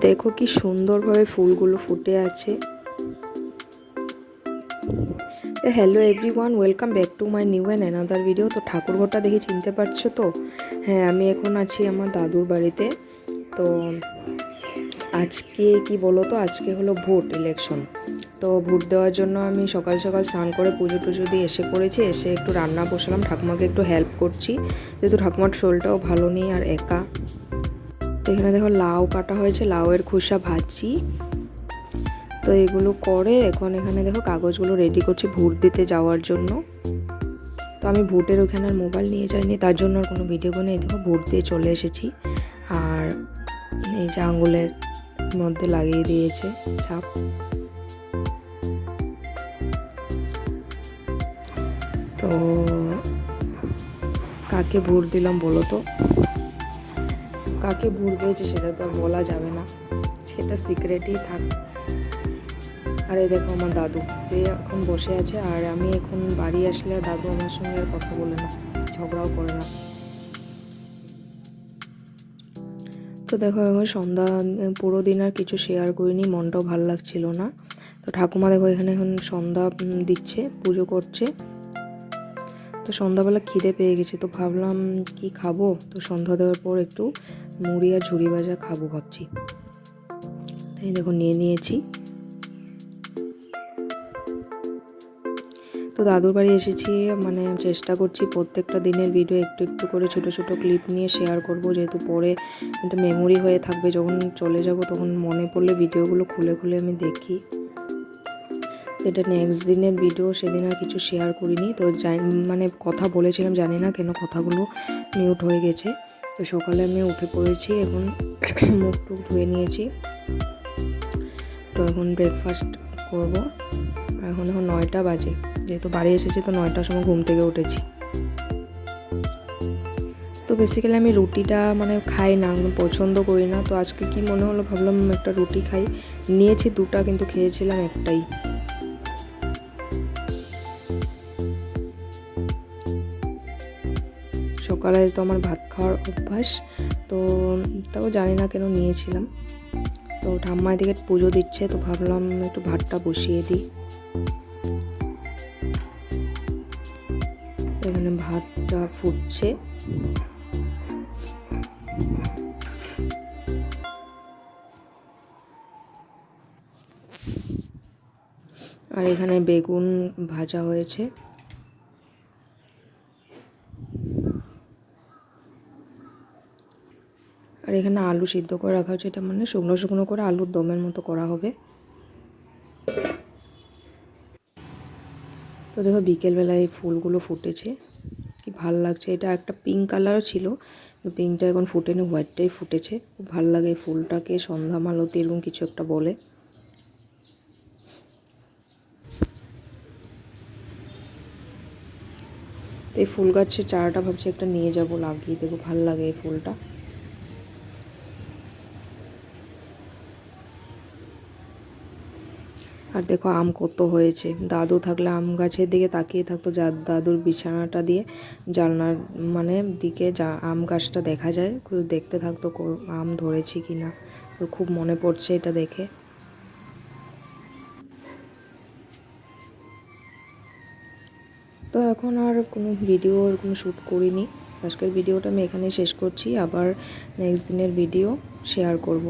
দেখো কি সুন্দরভাবে ফুলগুলো ফুটে আছে। Hello everyone welcome back to my new and another video তো ঠাকুরঘরটা দেখে চিনতে পারছ তো? হ্যাঁ আমি এখন আছি আমার দাদুর বাড়িতে। তো আজকে কি বলো তো? আজকে হলো ভোট ইলেকশন তো ভোট দেওয়ার জন্য আমি সকাল সকাল স্নান করে পুজো টুজো দিয়ে এসে পড়েছি। এসে একটু রান্না বসালাম। ঠাকুমাকে একটু হেল্প করছি। যেহেতু ঠাকুমার শরীরটাও ভালো নেই আর একা। তো এখানে দেখো লাউ কাটা হয়েছে, লাউয়ের খোসা ভাজি তো এগুলো করে এখন এখানে দেখো কাগজগুলো রেডি করছি ভোট দিতে যাওয়ার জন্য। তো আমি ভোটের ওখানে আর মোবাইল নিয়ে যাইনি, তার জন্য আর কোনো ভিডিও করে দেখো ভোট দিয়ে চলে এসেছি। আর এই যে আঙুলের মধ্যে লাগিয়ে দিয়েছে ছাপ তো কাকে ভোট দিলাম বলো তো? কাকে ভুল দিয়েছে সেটা তো আর বলা যাবে না। সেটা সিক্রেটই থাক। আর এই দেখো আমার দাদু, যে এখন বসে আছে আর আমি এখন বাড়ি আসলে দাদু আমার সঙ্গে আর কথা বলে না, ঝগড়াও করে না। তো দেখো এখন সন্ধ্যা, পুরো দিন আর কিছু শেয়ার করিনি, মনটাও ভালো লাগছিল না। তো ঠাকুমা দেখো এখানে এখন সন্ধ্যা দিচ্ছে, পুজো করছে। তো সন্ধ্যাবেলা খিদে পেয়ে গেছে, তো ভাবলাম কি খাব? তো সন্ধ্যা দেওয়ার পর একটু মুড়ি আর ঝুড়ি ভাজা খাব ভাবছি। তাই দেখো, নিয়ে নিয়েছি। তো দাদুর বাড়ি এসেছি মানে চেষ্টা করছি প্রত্যেকটা দিনের ভিডিও একটু একটু করে ছোট ছোট ক্লিপ নিয়ে শেয়ার করব। যেহেতু পরে একটা মেমোরি হয়ে থাকবে, যখন চলে যাব তখন মনে পড়লে ভিডিওগুলো খুলে খুলে আমি দেখি। এটা নেক্সট দিনের ভিডিও সেদিন আর কিছু শেয়ার করিনি। তো মানে কথা বলেছিলাম, জানি না কেন কথাগুলো মিউট হয়ে গেছে। তো সকালে আমি উঠে পড়েছি এখন মুখ টুক ধুয়ে নিয়েছি। তো এখন ব্রেকফাস্ট করব। এখন এখন নয়টা বাজে। যেহেতু বাড়ি এসেছি, তো নয়টার সময় ঘুম থেকে উঠেছি। তো বেসিক্যালি আমি রুটিটা মানে খাই না পছন্দ করি না। তো আজকে কি মনে হলো, ভাবলাম একটা রুটি খাই। নিয়েছি দুটা, কিন্তু খেয়েছিলাম একটাই। সকালে তো আমার ভাত খাওয়ার অভ্যাস, তো তাও জানি না কেন নিয়েছিলাম। তো ঠাম্মা এদিকে পুজো দিচ্ছে, তো ভাবলাম একটু ভাতটা বসিয়ে দিই। এখানে ভাতটা ফুটছে। আর এখানে বেগুন ভাজা হয়েছে। আর এখানে আলু সিদ্ধ করে রাখা হয়েছে। এটা মানে শুকনো শুকনো করে আলুর দমের মতো করা হবে। তো দেখো, বিকেলবেলায় এই ফুলগুলো ফুটেছে। কি ভালো লাগছে। এটা একটা পিঙ্ক কালারও ছিল পিঙ্কটা এখন ফুটেনি হোয়াইটটাই ফুটেছে। খুব ভালো লাগে এই ফুলটাকে, সন্ধ্যা মালতি এরকম কিছু একটা বলে। তো এই ফুল গাছের চারাটা ভাবছি একটা নিয়ে যাব, লাগিয়ে দেবো। ভালো লাগে এই ফুলটা। আর দেখো আম কত হয়েছে। দাদু থাকলে আম গাছের দিকে তাকিয়ে থাকতো যা দাদুর বিছানাটা দিয়ে। জানলার মানে দিকে যা আম গাছটা দেখা যায় দেখতে থাকতো আম ধরেছি কি না তো খুব মনে পড়ছে এটা দেখে। তো এখন আর কোনো ভিডিও কোনো শ্যুট করিনি। আজকের ভিডিওটা আমি এখানেই শেষ করছি। আবার নেক্সট দিনের ভিডিও শেয়ার করব।